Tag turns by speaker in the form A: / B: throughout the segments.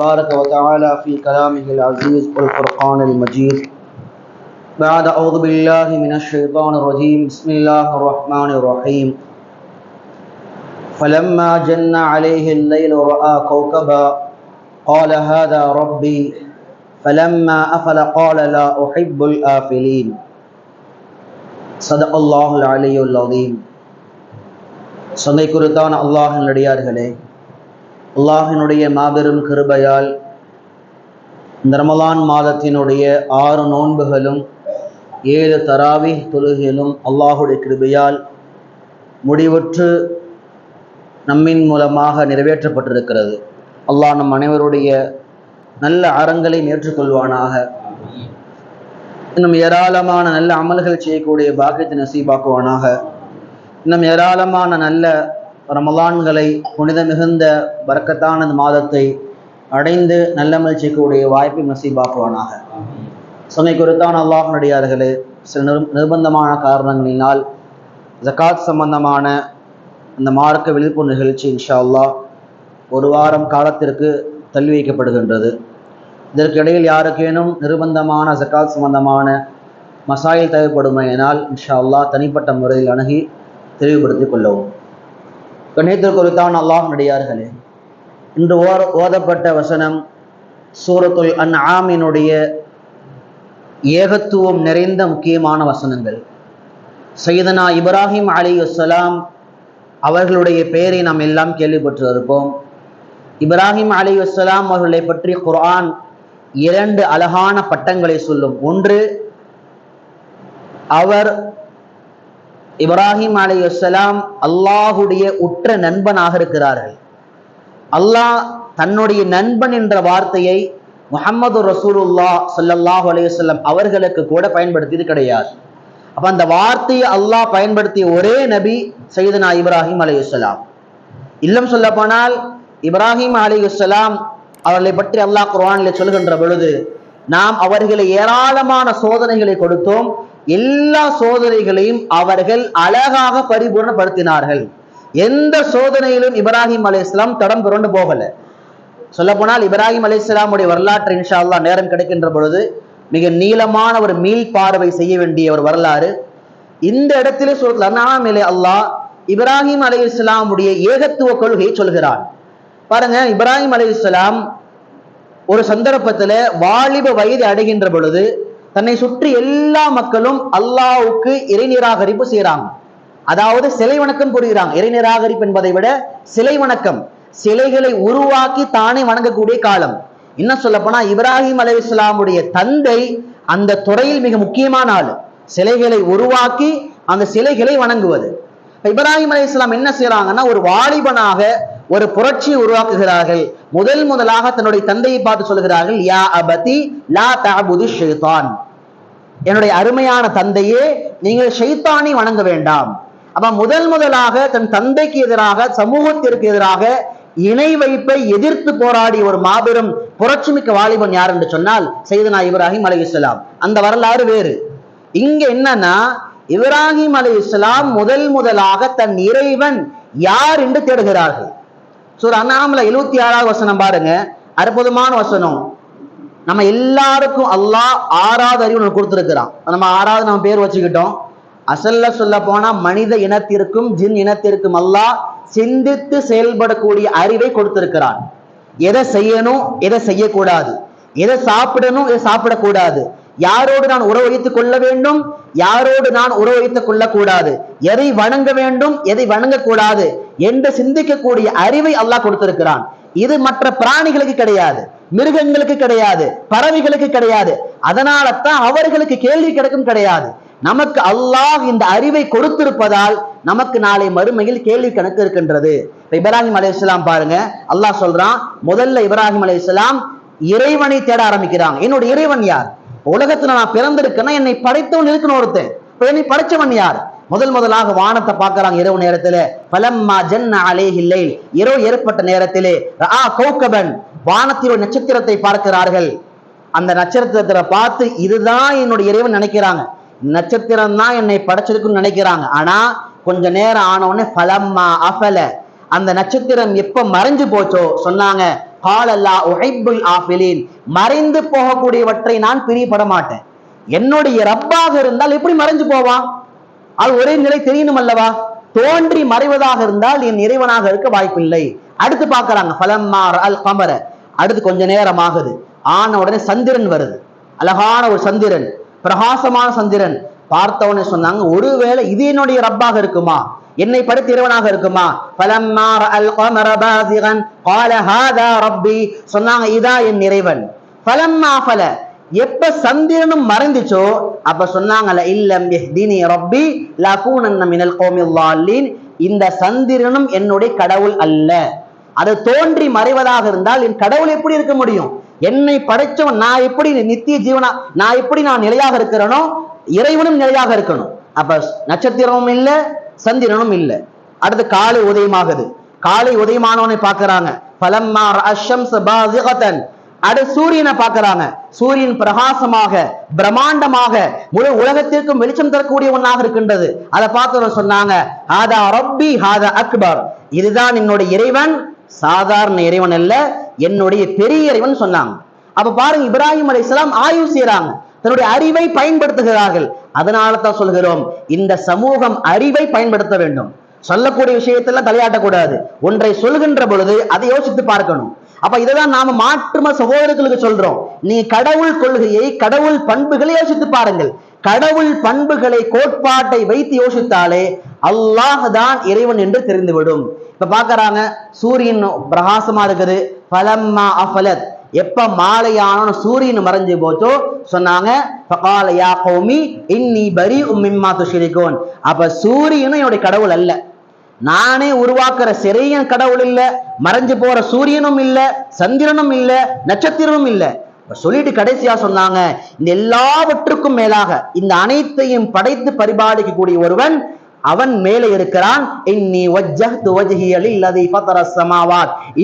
A: تبارك وتعالى في كلامه العزيز والفرقان المجيد بعد أعوذ بالله من الشيطان الرجيم بسم الله الرحمن الرحيم فلما جن عليه الليل رأى كوكبا قال هذا ربي فلما أفل قال لا أحب الآفلين صدق الله العلي العظيم சங்கை குறித்தான அல்லாஹின் நடிகார்களே அல்லாஹினுடைய மாபெரும் கிருபையால் இந்த ரமலான் மாதத்தினுடைய ஆறு நோன்புகளும் ஏழு தராவி தொழுகைகளும் அல்லாஹுடைய கிருபையால் முடிவுற்று நம்மின் மூலமாக நிறைவேற்றப்பட்டிருக்கிறது. அல்லாஹ் நம் அனைவருடைய நல்ல அறங்களை ஏற்றுக்கொள்வானாக. இன்னும் ஏராளமான நல்ல அமல்கள் செய்யக்கூடிய பாக்கியத்தை நசீபாக்குவானாக. இன்னும் ஏராளமான நல்ல ரமலான்களை புனித மிகுந்த பறக்கத்தான மாதத்தை அடைந்து நல்லமல் செய்யக்கூடிய வாய்ப்பை நசீபாக்குவானாக. சொன்னை குறித்தான் அல்லாஹனுடையார்களே சில நிர் நிர்பந்தமான காரணங்களினால் ஜகாத் சம்பந்தமான அந்த மார்க்க விழிப்பு நிகழ்ச்சி இன்ஷா அல்லாஹ் ஒரு வாரம் காலத்திற்கு தள்ளி வைக்கப்படுகின்றது. இதற்கு இடையில் யாருக்கேனும் நிர்பந்தமான ஜக்காத் சம்பந்தமான மசாயில் தேவைப்படுமையினால் இன்ஷா அல்லாஹ் தனிப்பட்ட முறையில் அணுகி தெளிவுபடுத்திக் கொள்ளவும். கணியத்திற்கு அல்லாஹ் நடிகார்களே. இன்று ஓர ஓதப்பட்ட வசனம் சூரத்துல் அன் ஆமினுடைய ஏகத்துவம் நிறைந்த முக்கியமான வசனங்கள். சைதனா இப்ராஹிம் அலி அஸ்ஸலாம் அவர்களுடைய பெயரை நாம் எல்லாம் கேள்விப்பட்டு இருப்போம் இப்ராஹிம் அலி அஸ்ஸலாம் அவர்களை பற்றி குர்ஆன் இரண்டு அழகான பட்டங்களை சொல்லும். ஒன்று அவர் இப்ராஹிம் அலி அஸ்ஸலாம் அல்லாஹுடைய உற்ற நண்பனாக இருக்கிறார்கள். அல்லாஹ் தன்னுடைய நண்பன் என்ற வார்த்தையை முகமது ரசூலுல்லா சல்லல்லாஹு அலையுசல்லம் அவர்களுக்கு கூட பயன்படுத்தியது கிடையாது. அப்ப அந்த வார்த்தையை அல்லாஹ் பயன்படுத்திய ஒரே நபி சைதனா இப்ராஹிம் அலையுசலாம் இல்லம் சொல்ல போனால் இப்ராஹிம் அலையுசலாம் அவர்களை பற்றி அல்லாஹ் குர்வானில் சொல்கின்ற பொழுது நாம் அவர்களை ஏராளமான சோதனைகளை கொடுத்தோம். எல்லா சோதனைகளையும் அவர்கள் அழகாக பரிபூர்ணப்படுத்தினார்கள். எந்த சோதனையிலும் இப்ராஹிம் அலி இஸ்லாம் தடம் புரண்டு போகல. சொல்ல போனால் இப்ராஹிம் அலி இஸ்லாமுடைய வரலாற்று இன்ஷா அல்லா நேரம் கிடைக்கின்ற பொழுது மிக நீளமான ஒரு மீள் பார்வை செய்ய வேண்டிய ஒரு வரலாறு. இந்த இடத்திலே சொல்ல அண்ணாமலே அல்லாஹ் இப்ராஹிம் அலி இஸ்லாமுடைய ஏகத்துவ கொள்கையை சொல்கிறான். பாருங்க இப்ராஹிம் அலி இஸ்லாம் ஒரு சந்தர்ப்பத்துல வாலிப வயது அடைகின்ற பொழுது தன்னை சுற்றி எல்லா மக்களும் அல்லாவுக்கு இறை நிராகரிப்பு செய்யறாங்க அதாவது சிலை வணக்கம் புரிகிறாங்க இறை நிராகரிப்பு என்பதை விட சிலை வணக்கம். சிலைகளை உருவாக்கி தானே வணங்கக்கூடிய காலம். இன்னும் சொல்ல போனா இப்ராஹிம் அலி இஸ்லாமுடைய தந்தை அந்த துறையில் மிக முக்கியமான ஆள். சிலைகளை உருவாக்கி அந்த சிலைகளை வணங்குவது. இப்ராஹிம் அலி இஸ்லாம் என்ன செய்யறாங்கன்னா ஒரு வாலிபனாக ஒரு புரட்சியை உருவாக்குகிறார்கள். முதல் முதலாக தன்னுடைய தந்தையை பார்த்து சொல்கிறார்கள் யா அபதி லா தஅபுது ஷெய்தான் என்னுடைய அருமையான தந்தையே நீங்கள் ஷைத்தானை வணங்க வேண்டாம். அப்ப முதல் முதலாக தன் தந்தைக்கு எதிராக சமூகத்திற்கு எதிராக இணை வைப்பை எதிர்த்து போராடிய ஒரு மாபெரும் புரட்சிமிக்க வாலிபன் யார் என்று சொன்னால் செய்தனா இப்ராஹிம் அலி இஸ்லாம் அந்த வரலாறு வேறு. இங்க என்னன்னா இப்ராஹிம் அலி இஸ்லாம் முதல் முதலாக தன் இறைவன் யார் என்று தேடுகிறார்கள். சூர் அண்ணாமலை எழுபத்தி ஆறாவது வசனம் பாருங்க. அற்புதமான வசனம். நம்ம எல்லாருக்கும் அல்லாஹ் ஆறாவது அறிவு நம்ம கொடுத்துருக்கிறான். நம்ம ஆறாவது நம்ம பேர் வச்சுக்கிட்டோம். அசல்ல சொல்ல போனா மனித இனத்திற்கும் ஜின் இனத்திற்கும் அல்லாஹ் சிந்தித்து செயல்படக்கூடிய அறிவை கொடுத்திருக்கிறான். எதை செய்யணும் எதை செய்யக்கூடாது. எதை சாப்பிடணும் எதை சாப்பிடக்கூடாது. யாரோடு நான் உறவு வைத்துக் கொள்ள வேண்டும்? யாரோடு நான் உறவு வைத்துக் கொள்ளக்கூடாது? எதை வணங்க வேண்டும்? எதை வணங்கக்கூடாது? என்று சிந்திக்கக்கூடிய அறிவை அல்லாஹ் கொடுத்திருக்கிறான். இது மற்ற பிராணிகளுக்கு கிடையாது. மிருகங்களுக்கு கிடையாது. பறவைகளுக்கு கிடையாது. அதனால தான் அவர்களுக்கு கேள்வி கிடைக்கும் கிடையாது. நமக்கு அல்லாஹ் இந்த அறிவை கொடுத்திருப்பதால் நமக்கு நாளை மறுமையில் கேள்வி கணக்கு இருக்கின்றது. இப்ராஹிம் அலி இஸ்லாம் பாருங்க. அல்லாஹ் சொல்றான் முதல்ல இப்ராஹிம் அலி இஸ்லாம் இறைவனை தேட ஆரம்பிக்கிறாங்க என்னோட இறைவன் யார்? உலகத்துல நான் பிறந்திருக்கேன்னா என்னை படைத்தவன் இருக்கணும் ஒருத்தன். என்னை படைச்சவன் யார்? முதல் முதலாக வானத்தை பார்க்கறாங்க இரவு நேரத்துல. பலம்மா ஜன்ன இல்லை இரவு ஏற்பட்ட நேரத்திலே. ஆ கௌகபன். வானத்தில் ஒரு நட்சத்திரத்தை பார்க்கிறார்கள். அந்த நட்சத்திரத்தை பார்த்து இதுதான் என்னுடைய இறைவன் நினைக்கிறாங்க. நட்சத்திரம் தான் என்னை படைச்சிருக்குன்னு நினைக்கிறாங்க. ஆனா கொஞ்ச நேரம் ஆனவுடனே பலம்மா அஃபல. அந்த நட்சத்திரம் எப்ப மறைஞ்சு போச்சோ? சொன்னாங்க. காலல்லா உஹைபுல் ஆஃபிலீன். மறைந்து போகக்கூடியவற்றை நான் பிரியப்பட மாட்டேன் என்னுடைய ரப்பாக இருந்தால் எப்படி மறைஞ்சு போவான் அது ஒரே நிலை தெரியணும் அல்லவா? தோன்றி மறைவதாக இருந்தால் என் இறைவனாக இருக்க வாய்ப்பில்லை. அடுத்து பார்க்கறாங்க பலம்மார் அல் கமர. அடுத்து கொஞ்ச நேரம் ஆகுது. ஆன உடனே சந்திரன் வருது. அழகான ஒரு சந்திரன். பிரகாசமான சந்திரன். பார்த்தவனே சொன்னாங்க ஒருவேளை இது என்னுடைய ரப்பாக இருக்குமா? என்னை படுத்து இறைவனாக இருக்குமா? பலம்மா அல் கமர பாசிகன். கால ஹாதா ரப்பி சொன்னாங்க இதா என் இறைவன் பலம்மா பல எப்ப சந்திரனும் மறைந்துச்சோ அப்ப சொன்னாங்கல்ல இல்லம் எஹ்தினி ரப்பி லகூனன்ன மினல் கோமில்லாலின் இந்த சந்திரனும் என்னுடைய கடவுள் அல்ல. அது தோன்றி மறைவதாக இருந்தால் என் கடவுள் எப்படி இருக்க முடியும்? என்னை படைச்சவன் நான் எப்படி நித்திய ஜீவனா நான் எப்படி நான் நிலையாக இருக்கிறேனோ இறைவனும் நிலையாக இருக்கணும். அப்ப நட்சத்திரமும் இல்லை சந்திரனும் இல்லை. அடுத்து காலை உதயமாகுது. காலை உதயமானவனை பார்க்கறாங்க. பலம்மா அஷம்ஸ் அடு சூரியனை பார்க்கறாங்க. சூரியன் பிரகாசமாக பிரம்மாண்டமாக முழு உலகத்திற்கும் வெளிச்சம் தரக்கூடிய ஒன்னாக இருக்கின்றது. அதை பார்த்தவங்க சொன்னாங்க ஹாதா ரப்பி ஹாதா அக்பர். இதுதான் என்னுடைய இறைவன். சாதாரண இறைவன் அல்ல என்னுடைய பெரிய இறைவன் சொன்னாங்க. அப்ப பாருங்க இப்ராஹிம் அலைஹிஸ்ஸலாம் ஆய்வு செய்யறாங்க தன்னுடைய அறிவை பயன்படுத்துகிறார்கள். அதனால தான் சொல்கிறோம் இந்த சமூகம் அறிவை பயன்படுத்த வேண்டும். சொல்லக்கூடிய விஷயத்தெல்லாம் தலையாட்டக்கூடாது. ஒன்றை சொல்கின்ற பொழுது அதை யோசித்து பார்க்கணும். அப்ப இததான் நாம மாற்றும சகோதரர்களுக்கு சொல்றோம். நீ கடவுள் கொள்கையை கடவுள் பண்புகளை யோசித்து பாருங்கள். கடவுள் பண்புகளை கோட்பாட்டை வைத்து யோசித்தாலே அல்லாஹ் தான் இறைவன் என்று தெரிந்துவிடும். இப்ப பாக்குறாங்க சூரியன் பிரகாசமா இருக்குது. பலம்மா அஃபலத். எப்ப மாலையான சூரியன் மறைஞ்சு போச்சோ சொன்னாங்க யா கௌமி இன்னி பரி உம்மிம்மா துஷிரிகோன். அப்ப சூரியனும் என்னுடைய கடவுள் அல்ல. நானே உருவாக்குற சிறையன் கடவுள் இல்ல மறைஞ்சு போற சூரியனும் இல்ல சந்திரனும் இல்ல நட்சத்திரமும் இல்ல. சொல்லிட்டு கடைசியா சொன்னாங்க இந்த எல்லாவற்றுக்கும் மேலாக இந்த அனைத்தையும் படைத்து பரிபாலிக்கக்கூடிய ஒருவன் அவன் மேலே இருக்கிறான்.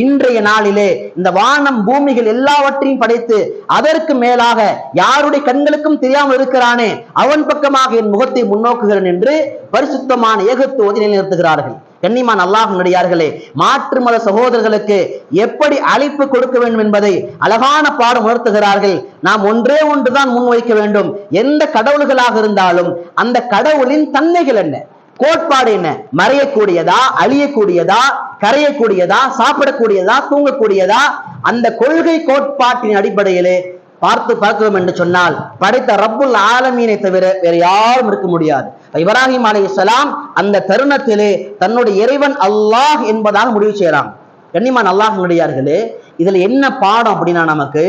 A: இன்றைய நாளிலே இந்த வானம் பூமிகள் எல்லாவற்றையும் படைத்து அதற்கு மேலாக யாருடைய கண்களுக்கும் தெரியாமல் இருக்கிறானே அவன் பக்கமாக என் முகத்தை முன்னோக்குகிறேன் என்று பரிசுத்தமான ஏகத்துவத்தை நிலைநிறுத்துகிறார்கள் கண்ணிமான் அல்லாஹ் நடிகார்களே மாற்று மத சகோதரர்களுக்கு எப்படி அழைப்பு கொடுக்க வேண்டும் என்பதை அழகான பாடம் உணர்த்துகிறார்கள். நாம் ஒன்றே ஒன்றுதான் முன்வைக்க வேண்டும். எந்த கடவுள்களாக இருந்தாலும் அந்த கடவுளின் தன்மைகள் என்ன? கோட்பாடு என்ன மறையக்கூடியதா அழியக்கூடியதா கரையக்கூடியதா சாப்பிடக்கூடியதா தூங்கக்கூடியதா அந்த கொள்கை கோட்பாட்டின் அடிப்படையிலே பார்த்து பார்க்கிறோம் என்று சொன்னால் படைத்த ரப்புல் ஆலமீனை தவிர வேற யாரும் இருக்க முடியாது. இப்ராஹிம் அலி அலைஹிஸ்ஸலாம் அந்த தருணத்திலே தன்னுடைய இறைவன் அல்லாஹ் என்பதாக முடிவு செய்யறாங்க கண்ணிமான் அல்லாஹ் நடிகார்களே இதுல என்ன பாடம் அப்படின்னா நமக்கு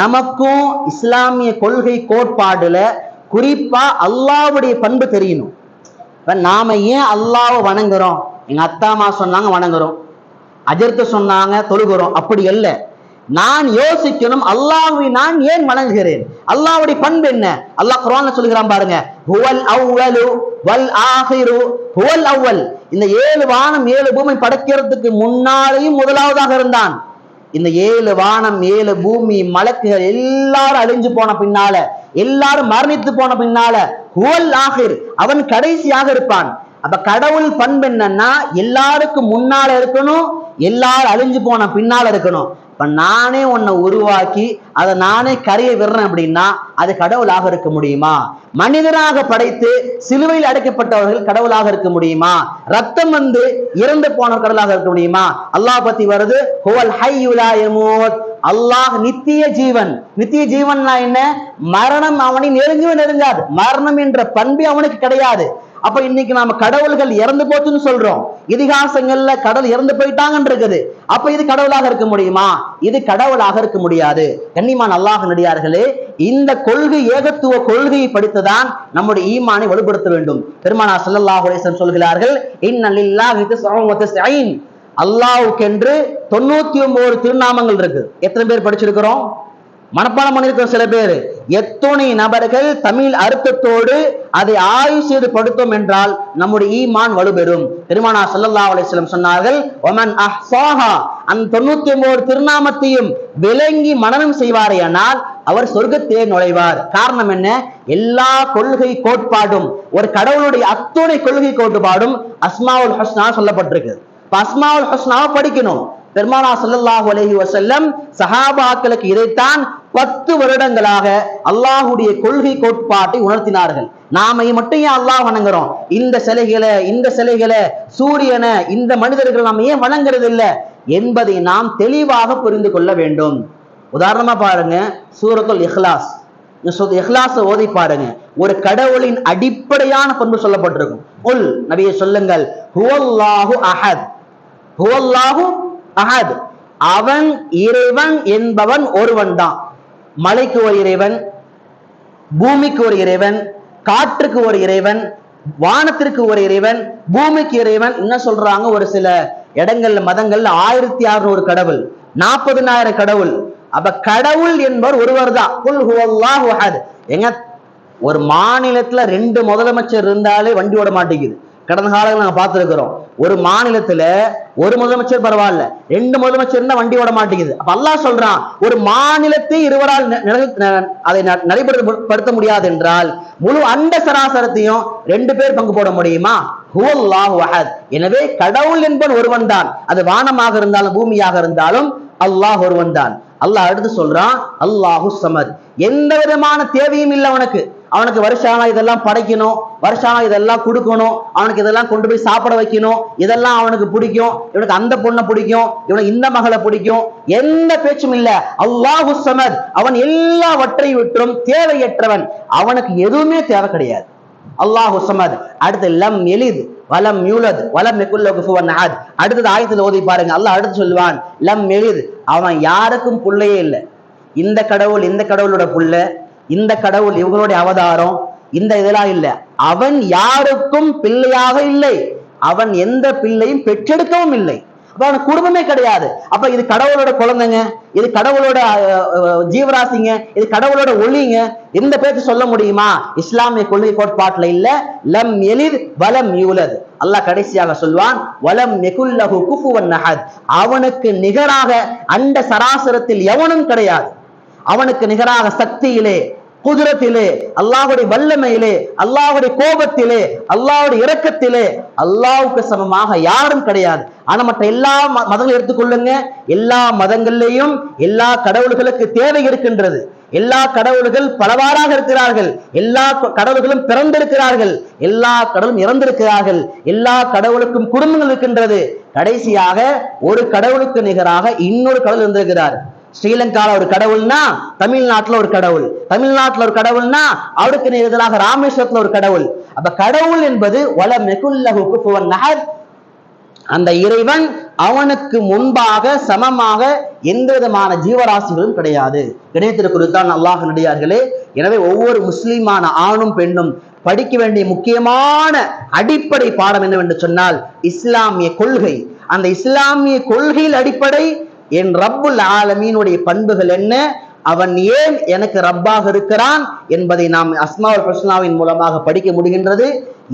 A: நமக்கும் இஸ்லாமிய கொள்கை கோட்பாடுல குறிப்பா அல்லாவுடைய பண்பு தெரியணும். இப்போ நாம ஏன் அல்லாவை வணங்குறோம்? எங்க அத்தாமா சொன்னாங்க வணங்குறோம். அஜர்த்து சொன்னாங்க தொழுகிறோம். அப்படி அல்ல. நான் யோசிக்கணும் அல்லாஹ்வை நான் ஏன் வணங்குகிறேன்? அல்லாஹ்வுடைய பண்பு என்ன? அல்லாஹ் குரான் சொல்கிறான் பாருங்க ஹுவல் அவ்வலு வல் ஆஹிரு ஹுவல் அவ்வல். இந்த ஏழு வானம் ஏழு பூமி படைக்கிறதுக்கு முன்னாலேயும் முதலாவதாக இருந்தான். இந்த ஏழு வானம் ஏழு பூமி மலக்குகள் எல்லாரும் அழிஞ்சு போன பின்னால எல்லாரும் மரணித்து போன பின்னால ஹுவல் ஆகிர் அவன் கடைசியாக இருப்பான். அப்ப கடவுள் பண்பு என்னன்னா எல்லாருக்கும் முன்னால இருக்கணும் எல்லாரும் அழிஞ்சு போன பின்னால இருக்கணும். இப்ப நானே உன்னை உருவாக்கி அதை நானே கரையை விடுறேன் அப்படின்னா அது கடவுளாக இருக்க முடியுமா? மனிதனாக படைத்து சிலுவையில் அடைக்கப்பட்டவர்கள் கடவுளாக இருக்க முடியுமா? ரத்தம் வந்து இறந்து போன கடவுளாக இருக்க முடியுமா? அல்லாஹ் பத்தி வருது ஹுவல் ஹய்யுலா யமூத். அல்லாஹ் நித்திய ஜீவன். நித்திய ஜீவன்னா என்ன? மரணம் அவனை நெருங்கவே நெருங்காது. மரணம் என்ற பண்பு அவனுக்கு கிடையாது. அப்ப இன்னைக்கு நாம கடவுள்கள் இறந்து போச்சுன்னு சொல்றோம். இதிகாசங்கள்ல கடவுள் இறந்து போயிட்டாங்கன்னு இருக்குது. அப்ப இது கடவுளாக இருக்க முடியுமா? இது கடவுளாக இருக்க முடியாது. கண்ணிமான் அல்லாஹ் நடிகார்களே இந்த கொள்கை ஏகத்துவ கொள்கையை படித்துதான் நம்முடைய ஈமானை வலுப்படுத்த வேண்டும். பெருமானா சல்லாஹுலேசன் சொல்கிறார்கள் இன்னலில்லாஹி திஸ்அன் தொண்ணூத்தி ஒன்பது திருநாமங்கள் இருக்கு. எத்தனை பேர் படிச்சிருக்கிறோம்? மனப்பாடம் பண்ணிருக்கிற சில பேர். எத்தனை நபர்கள் தமிழ் அர்த்தத்தோடு அதை ஆய்வு செய்து படுத்தோம் என்றால் நம்முடைய ஈமான் வலுபெறும். திருமணா ஸல்லல்லாஹு அலிஸ்லம் சொன்னார்கள் ஒமன் அஹ்சாஹா அந்த தொண்ணூத்தி ஒன்பது திருநாமத்தையும் விளங்கி மனனம் செய்வாரேயானால் அவர் சொர்க்கத்திலே நுழைவார். காரணம் என்ன? எல்லா கொள்கை கோட்பாடும் ஒரு கடவுளுடைய அத்துணை கொள்கை கோட்பாடும் அஸ்மாவுல் ஹஸ்னா சொல்லப்பட்டிருக்கு. அஸ்மாவுல் ஹஸ்னாவை படிக்கணும். பெருமானா ஸல்லல்லாஹு அலஹி வசல்லம் சஹாபாக்களுக்கு இதைத்தான் பத்து வருடங்களாக அல்லாஹுடைய கொள்கை கோட்பாட்டை உணர்த்தினார்கள். நாம மட்டும் ஏன் அல்லாஹ் வணங்குறோம்? இந்த சிலைகளை இந்த சிலைகளை சூரியனை இந்த மனிதர்கள் நாம் ஏன் வணங்குறது இல்லை என்பதை நாம் தெளிவாக புரிந்து கொள்ள வேண்டும். உதாரணமா பாருங்க சூரத்துல் இஹ்லாஸ். இஹ்லாஸ் ஓதி பாருங்க. ஒரு கடவுளின் அடிப்படையான பண்பு சொல்லப்பட்டிருக்கும். உல் நபியை சொல்லுங்கள் ஹுவல்லாஹு அஹத். ஹுவல்லாஹு அஹத். அவன் இறைவன் என்பவன் ஒருவன் தான் மலைக்கு ஒரு இறைவன் பூமிக்கு ஒரு இறைவன் காற்றுக்கு ஒரு இறைவன் வானத்திற்கு ஒரு இறைவன் பூமிக்கு இறைவன் என்ன சொல்றாங்க? ஒரு சில இடங்கள்ல மதங்கள்ல ஆயிரத்தி அறுநூறு கடவுள் நாற்பதுனாயிரம் கடவுள். அப்ப கடவுள் என்பவர் ஒருவர் தான். குல் ஹுவல்லாஹு எங்க? ஒரு மாநிலத்துல ரெண்டு முதலமைச்சர் இருந்தாலே வண்டி ஓட மாட்டேங்குது. கடந்த காலங்கள் நாங்க பார்த்திருக்கிறோம். ஒரு மாநிலத்துல ஒரு முதலமைச்சர் பரவாயில்ல ரெண்டு முதலமைச்சர் இருந்தா வண்டி ஓட மாட்டேங்குது. அப்போ அல்லாஹ் சொல்றான் ஒரு மாநிலத்தை இருவரால் ந- அதை நடைபெறப்படுத்த முடியாது என்றால் முழு அண்ட சராசரத்தையும் ரெண்டு பேர் பங்கு போட முடியுமா? எனவே கடவுள் என்பவன் ஒருவன் தான். அது வானமாக இருந்தாலும் பூமியாக இருந்தாலும் அல்லாஹ் ஒருவன் தான். அல்லாஹ் அடுத்து சொல்றான் அல்லாஹு சமத். எந்த விதமான தேவையும் இல்லை அவனுக்கு. அவனுக்கு வருஷானா இதெல்லாம் படைக்கணும் வருஷானா இதெல்லாம் கொடுக்கணும் அவனுக்கு இதெல்லாம் கொண்டு போய் சாப்பிட வைக்கணும் இதெல்லாம் அவனுக்கு பிடிக்கும் இவனுக்கு அந்த பொண்ணை பிடிக்கும் இவனுக்கு இந்த மகளை பிடிக்கும் எந்த பேச்சும் இல்ல. அல்லாஹு சமத் அவன் எல்லாவற்றை விட்டும் தேவையற்றவன். அவனுக்கு எதுவுமே தேவை கிடையாது. அல்லாஹு சமத் அடுத்து லம் எளிது வலம் யூலத் வலம் யகுல் லஹு அடுத்தது ஆயத்தில் ஓதி பாருங்க. அல்லாஹ் அடுத்து சொல்லுவான் லம் எளிது அவன் யாருக்கும் புள்ளையே இல்லை. இந்த கடவுள் இந்த கடவுளோட புள்ள இந்த கடவுள் இவங்களுடைய அவதாரம் இந்த இதெல்லாம் இல்ல. அவன் யாருக்கும் பிள்ளையாக இல்லை. அவன் எந்த பிள்ளையும் பெற்றெடுக்கவும் இல்லை. அப்ப அவனுக்கு குடும்பமே கிடையாது. அப்ப இது கடவுளோட குழந்தைங்க இது கடவுளோட ஜீவராசிங்க இது கடவுளோட ஒளிங்க எந்த பேச்சு சொல்ல முடியுமா? இஸ்லாமிய கொள்கை கோட்பாட்டுல இல்ல. லம் எளிர் வலம் யூலது அல்லாஹ் கடைசியாக சொல்வான் வலம் நெகுல்லஹு குஃபுவன் நஹத். அவனுக்கு நிகராக அண்ட சராசரத்தில் எவனும் கிடையாது. அவனுக்கு நிகராக சக்தியிலே குதிரத்திலே அல்லாஹுடைய வல்லமையிலே அல்லாஹுடைய கோபத்திலே அல்லாஹுடைய இரக்கத்திலே அல்லாவுக்கு சமமாக யாரும் கிடையாது. ஆனா மற்ற எல்லா ம- மதங்களும் எடுத்துக்கொள்ளுங்க எல்லா மதங்கள்லையும் எல்லா கடவுள்களுக்கு தேவை இருக்கின்றது. எல்லா கடவுள்கள் பலவாறாக இருக்கிறார்கள். எல்லா கடவுள்களும் பிறந்திருக்கிறார்கள். எல்லா கடவுளும் இறந்திருக்கிறார்கள். எல்லா கடவுளுக்கும் குடும்பங்கள் இருக்கின்றது. கடைசியாக ஒரு கடவுளுக்கு நிகராக இன்னொரு கடவுள் இருந்திருக்கிறார். ஸ்ரீலங்கால ஒரு கடவுள்னா தமிழ்நாட்டுல ஒரு கடவுள். தமிழ்நாட்டுல ஒரு கடவுள்னா அவருக்கு எதிராக ராமேஸ்வரத்துல ஒரு கடவுள். அப்ப கடவுள் என்பது வல மெகுல்லஹு குஃபுவன் அந்த இறைவன் அவனுக்கு முன்பாக சமமாக எந்த விதமான ஜீவராசிகளும் கிடையாது. இணையத்திற்குறித்தான் அல்லாஹ் நடிகார்களே எனவே ஒவ்வொரு முஸ்லீமான ஆணும் பெண்ணும் படிக்க வேண்டிய முக்கியமான அடிப்படை பாடம் என்னவென்று சொன்னால் இஸ்லாமிய கொள்கை. அந்த இஸ்லாமிய கொள்கையில் அடிப்படை என் ரப்புல் ஆலமீனுடைய பண்புகள் என்ன? அவன் ஏன் எனக்கு ரப்பாக இருக்கிறான் என்பதை நாம் அஸ்மாவுல் ஹுஸ்னாவின் மூலமாக படிக்க முடிகின்றது.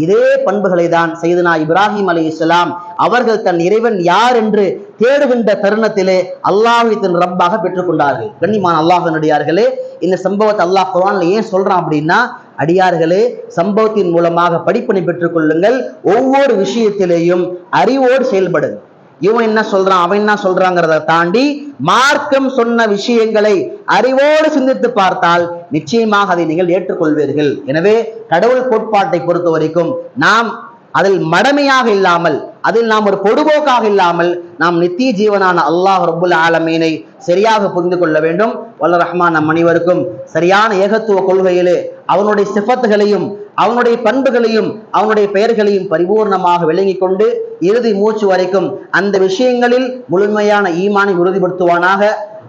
A: இதே பண்புகளை தான் செய்தனா இப்ராஹிம் அலி இஸ்லாம் அவர்கள் தன் இறைவன் யார் என்று தேடுகின்ற தருணத்திலே அல்லாஹை தன் ரப்பாக பெற்றுக்கொண்டார்கள். கண்ணிமான் அல்லாஹனுடையார்களே இந்த சம்பவத்தை அல்லாஹ் குரான்ல ஏன் சொல்றான் அப்படின்னா அடியார்களே சம்பவத்தின் மூலமாக படிப்பினை பெற்றுக்கொள்ளுங்கள். ஒவ்வொரு விஷயத்திலேயும் அறிவோடு செயல்படுங்கள். இவன் என்ன சொல்றான்? அவன் என்ன சொல்றாங்கிறத தாண்டி மார்க்கம் சொன்ன விஷயங்களை அறிவோடு சிந்தித்து பார்த்தால் நிச்சயமாக அதை நீங்கள் ஏற்றுக்கொள்வீர்கள். எனவே கடவுள் கோட்பாட்டை பொறுத்த வரைக்கும் நாம் அதில் மடமையாக இல்லாமல் அதில் நாம் ஒரு பொடுபோக்காக இல்லாமல் நாம் நித்திய ஜீவனான அல்லாஹ் ரபுல் ஆலமீனை சரியாக புரிந்து கொள்ள வேண்டும். வல்ல ரஹ்மான் நம் அனைவருக்கும் சரியான ஏகத்துவ கொள்கையிலே அவனுடைய சிபத்துகளையும் அவனுடைய பண்புகளையும் அவனுடைய பெயர்களையும் பரிபூர்ணமாக விளங்கி கொண்டு இறுதி மூச்சு வரைக்கும் அந்த விஷயங்களில் முழுமையான ஈமானை உறுதிப்படுத்துவானாக.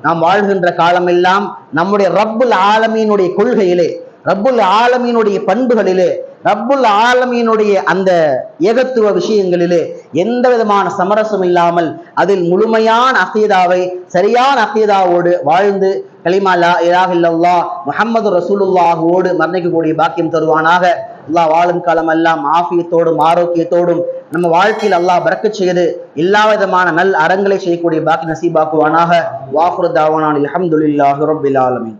A: நாம் வாழ்கின்ற காலமெல்லாம் நம்முடைய ரப்புல் ஆலமீனுடைய கொள்கையிலே ரப்புல் ஆலமீனுடைய பண்புகளிலே ரப்புல் ஆலமீனுடைய அந்த ஏகத்துவ விஷயங்களிலே எந்த விதமான சமரசம் இல்லாமல் அதில் முழுமையான அகீதாவை சரியான அகீதாவோடு வாழ்ந்து கலிமா லா இலாஹ முஹம்மது ரசூலுல்லாஹுவோடு மரணிக்கக்கூடிய பாக்கியம் தருவானாக. அல்லாஹ் வாழும் காலம் எல்லாம் ஆஃபியத்தோடும் ஆரோக்கியத்தோடும் நம்ம வாழ்க்கையில் அல்லாஹ் பறக்க செய்து எல்லா விதமான நல் அறங்களை செய்யக்கூடிய பாக்கி நசீபாக்குவானாக. வாஃபுரு தாவானான் அலமதுல்லாஹு ரபில் ஆலமின்.